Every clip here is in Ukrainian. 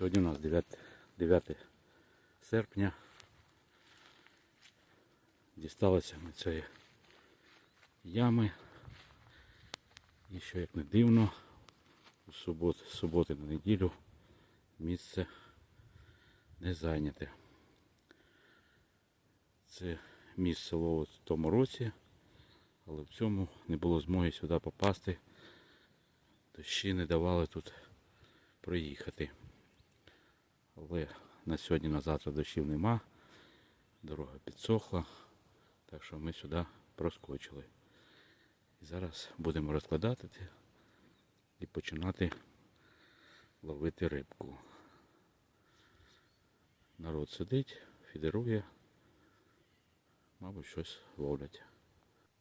Сьогодні у нас 9, 9 серпня. Дісталося ми цієї ями. І що як не дивно, у суботу, з суботи на неділю місце не зайняте. Це місце ловить в тому році, але в цьому не було змоги сюди попасти. Дощі не давали тут проїхати. Але на сьогодні, на завтра дощів нема. Дорога підсохла. Так що ми сюди проскочили. І зараз будемо розкладати і починати ловити рибку. Народ сидить, фідерує, мабуть, щось ловлять.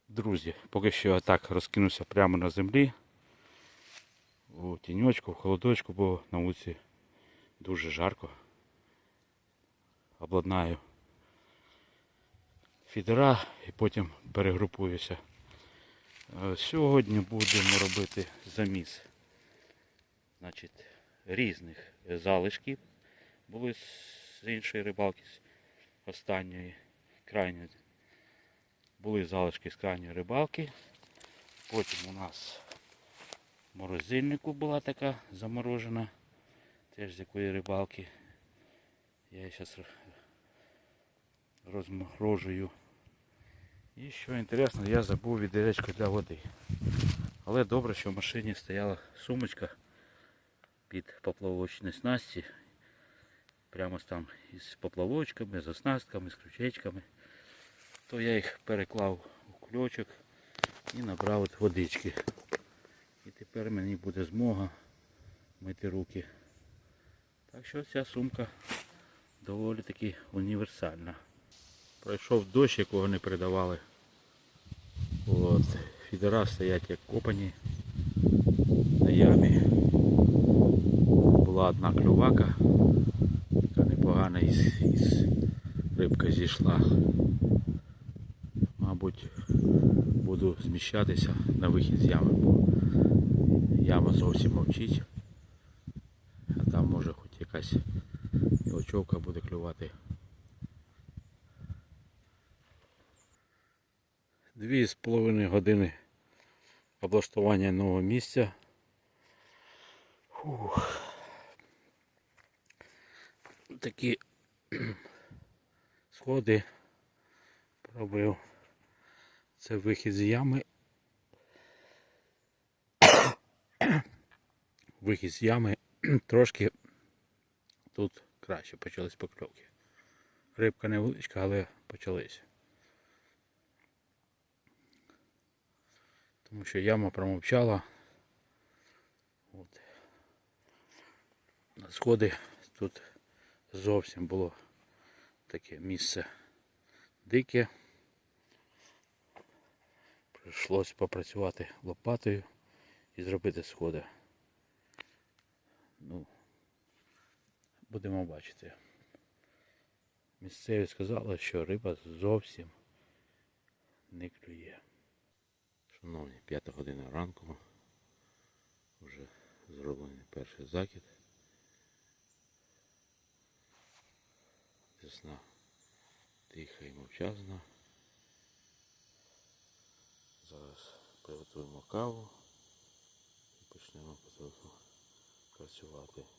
Друзі, поки що я так розкинувся прямо на землі. У тіньочку, в холодочку, бо на вулиці дуже жарко. Обладнаю фідера і потім перегрупуюся. Е, Сьогодні будемо робити заміс значить, різних залишків. Були з іншої рибалки, з останньої, крайньої. Були залишки з крайньої рибалки. Потім у нас в морозильнику була така заморожена, теж з якої рибалки. Я зараз розморожую. І що інтересно, я забув відеречко для води. Але добре, що в машині стояла сумочка під поплавочні снасті. Прямо там із поплавочками, з оснастками, з крючечками. То я їх переклав у кульочок і набрав от водички. І тепер мені буде змога мити руки. Так що ця сумка доволі таки універсальна. Пройшов дощ, якого не передавали. От. Фідера стоять як копані на ямі. Була одна клювака, така непогана із, із рибка зійшла. Мабуть, буду зміщатися на вихід з ями, бо яма зовсім мовчить. А там може хоч якась мілочовка буде клювати. Дві з половиною години облаштування нового місця. Фух. Такі сходи пробив. Це вихід з ями. Вихід з ями трошки тут краще почались покльовки. Рибка невеличка, але почались. Тому що яма промовчала. От. На сходи тут зовсім було таке місце дике. Прийшлось попрацювати лопатою і зробити сходи. Ну, будемо бачити. Місцеві сказали, що риба зовсім не клює. Шановні, п'ята година ранку. Вже зроблений перший закид. Весна тиха і мовчазна. Зараз приготуємо каву і почнемо потроху працювати.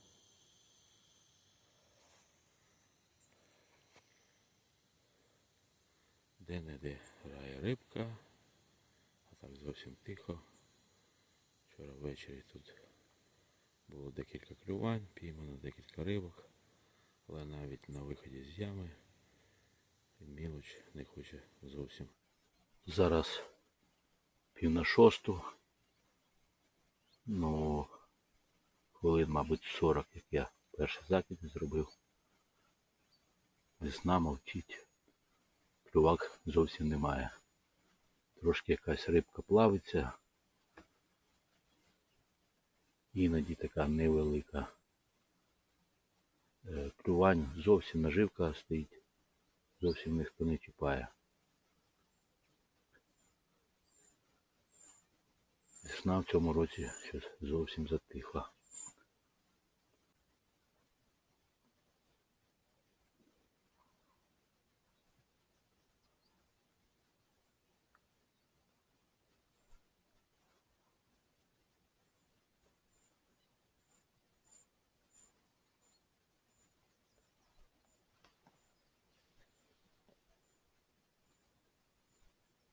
Де-не-де грає рибка, а так зовсім тихо. Вчора ввечері тут було декілька клювань, піймано декілька рибок, але навіть на виході з ями мілоч не хоче зовсім. Зараз пів на шосту. Ну, хвилин, мабуть, 40, як я перший закид зробив. Весна мовчить. Клювак зовсім немає. Трошки якась рибка плавиться. Іноді така невелика. Е, Клювань зовсім наживка стоїть. Зовсім ніхто не чіпає. Весна в цьому році щось зовсім затихла.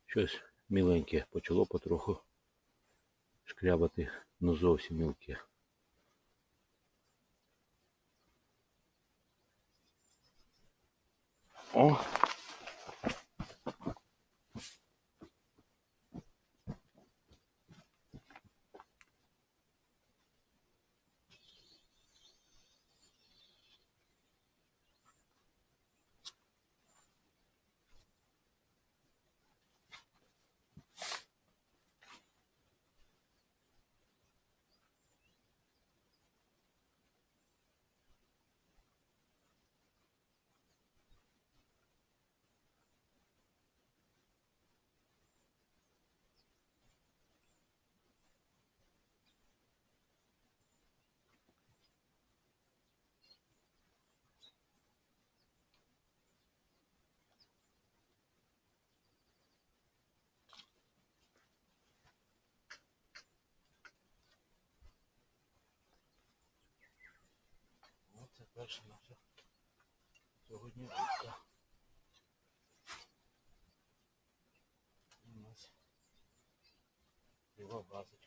Щось міленьке почало потроху шкрябати, ну зовсім мілке. О! Оце перша наша сьогодні рибка. У нас біла вазочка.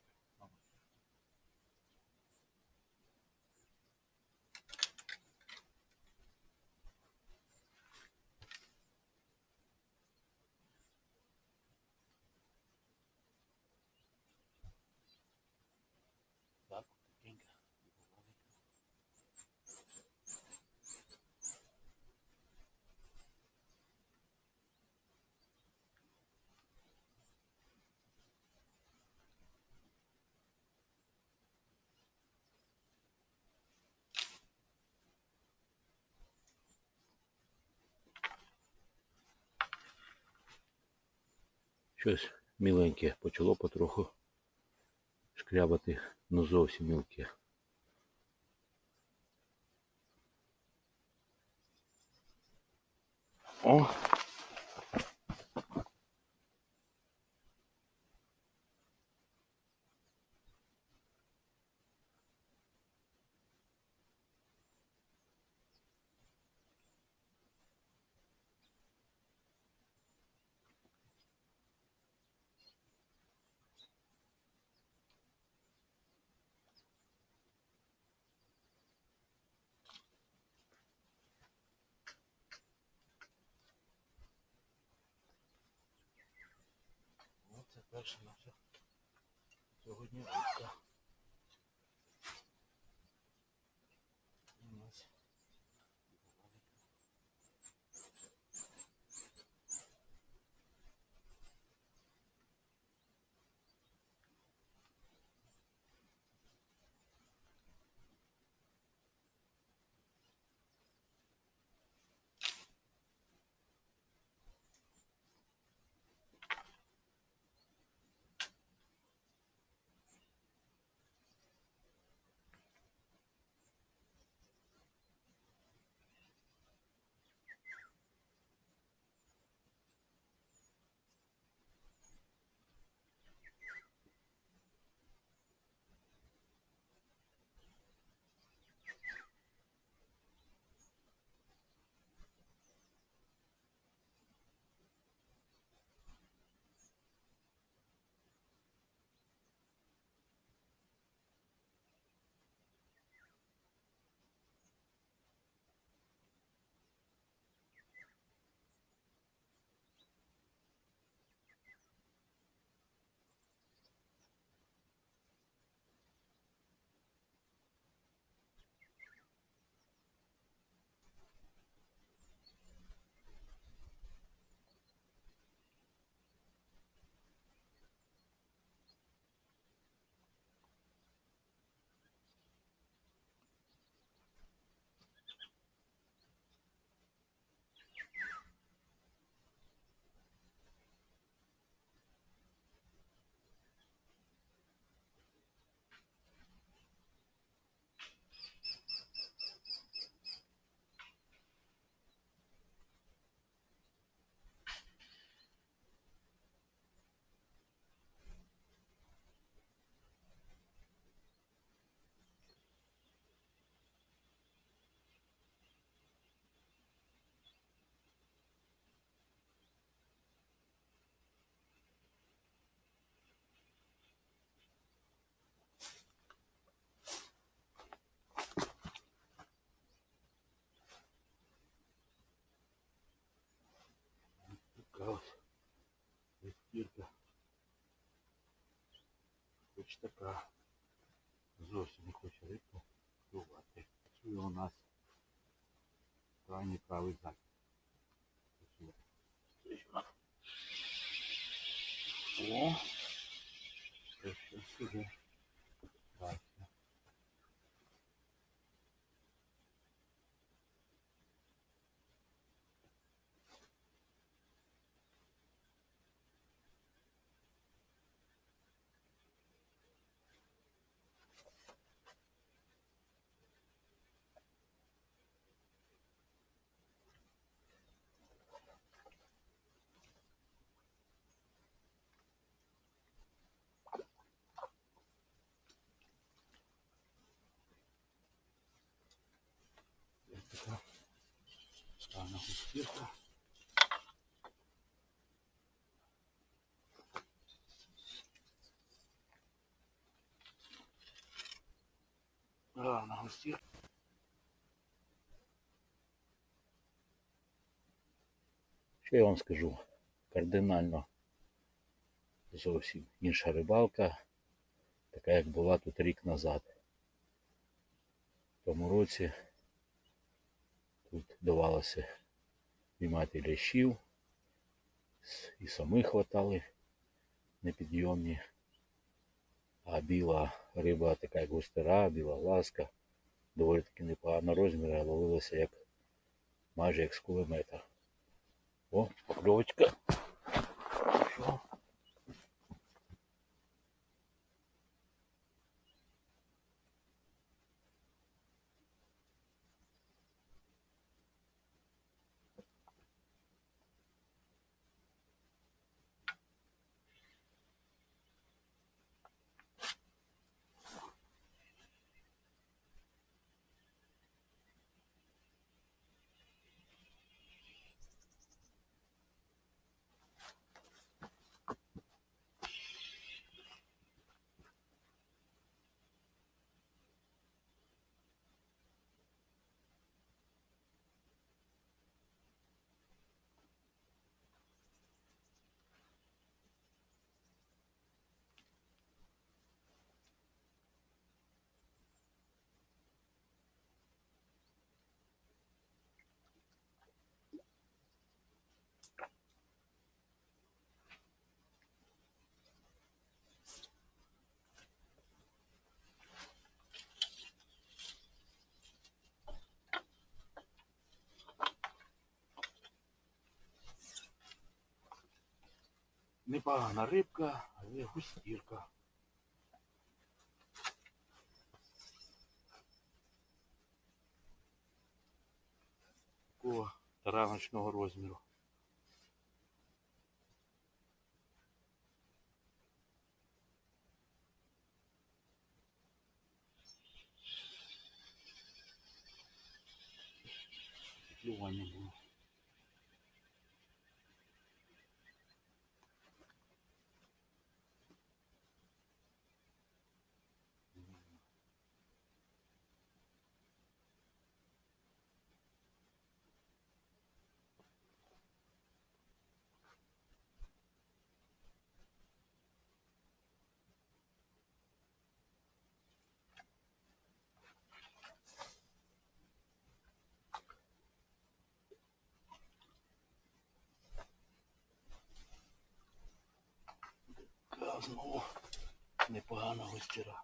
Щось міленьке почало потроху шкрябати, ну зовсім мілке. О! Оце перша наша сьогодні рибка. Ніч така. Зовсім не хоче рибку клювати. Чує у нас крайній правий вона. О! Це щось уже. Бачите. Ось така рана густірка. Рана. Що я вам скажу? Кардинально зовсім інша рибалка, така як була тут рік назад. В тому році тут давалося піймати лящів, і сами хватали непідйомні. А біла риба, така як густера, біла ласка, доволі таки розміри, а ловилася як майже як з кулемета. О, покльовочка. Що? Непогана рибка, але густірка. Такого тараночного розміру. Клювання було. Знову непогана гостіра.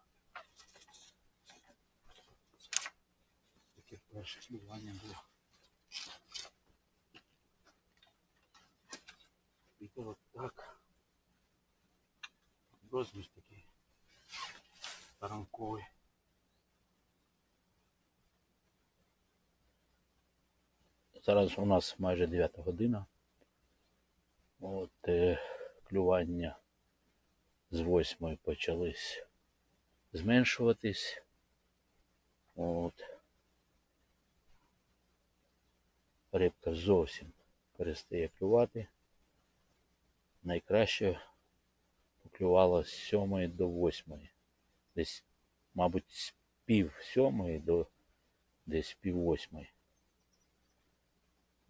Таке перше клювання було. І от так. Розмір такий. Ранковий. Зараз у нас майже 9 година. От е, клювання з 8 почались зменшуватись. От. Рибка зовсім перестає клювати. Найкраще поклювала з 7 до 8. Десь, мабуть, з пів сьомої до десь пів восьмої.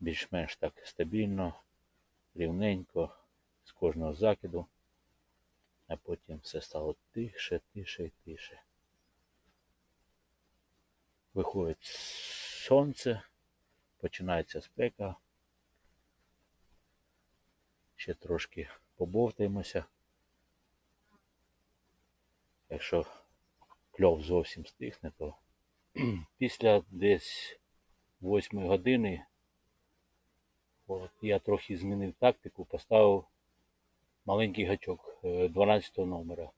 Більш-менш так стабільно, рівненько, з кожного закиду. А потім все стало тише, тише і тише. Виходить сонце, починається спека. Ще трошки побовтаємося. Якщо кльов зовсім стихне, то після десь 8 години от, я трохи змінив тактику, поставив маленький гачок е, 12 номера.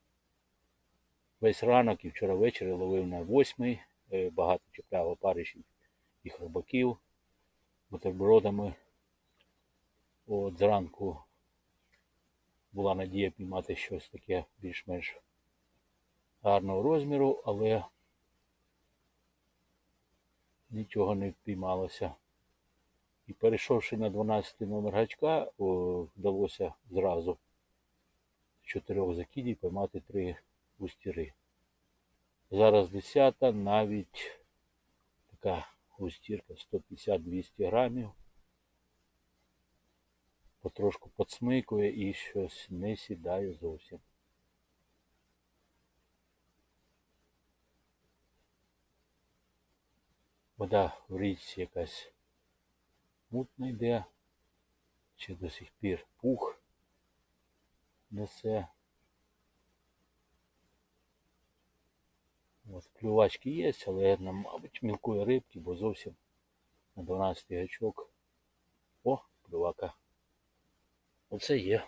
Весь ранок і вчора ввечері ловив на 8, багато чіпляв опаришів і хробаків бутербродами. От зранку була надія піймати щось таке більш-менш гарного розміру, але нічого не впіймалося. І перейшовши на 12 номер гачка, о, вдалося зразу чотирьох закидів поймати три густіри. Зараз 10 навіть така густірка 150-200 грамів. Потрошку подсмикує і щось не сідає зовсім. Вода в річці якась мутна йде, чи до сих пір пух несе. От, клювачки є, але, мабуть, мілкує рибки, бо зовсім на 12 гачок. О, клювака. Оце є.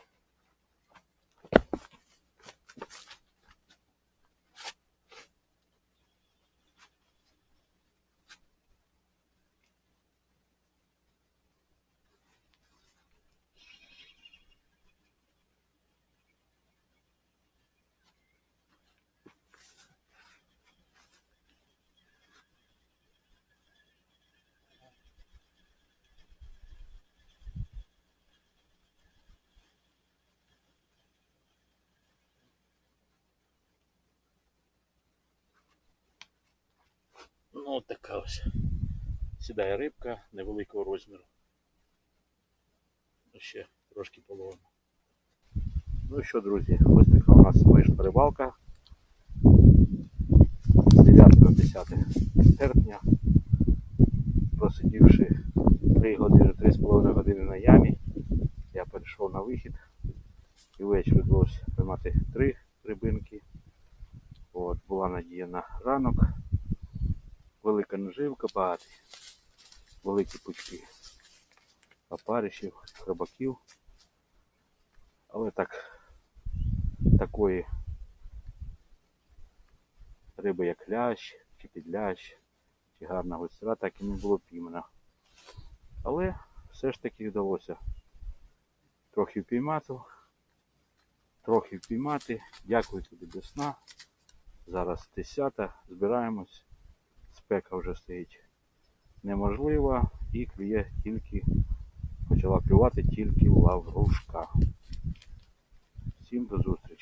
Ну, от така ось. Сідає рибка невеликого розміру. Ще трошки половина. Ну що, друзі, ось така у нас вийшла рибалка. З 9 по 10 серпня. Просидівши 3 години, 3,5 години на ямі, я перейшов на вихід. І ввечері вдалося поймати три рибинки. От, була надія на ранок велика наживка, багато, великі пучки опаришів, хробаків. Але так, такої риби, як лящ, чи підлящ, чи гарна гостра, так і не було піймана. Але все ж таки вдалося трохи впіймати, трохи впіймати. Дякую тобі до сна. Зараз 10, збираємось спека вже стоїть неможлива і клює тільки, почала клювати тільки лаврушка. Всім до зустрічі.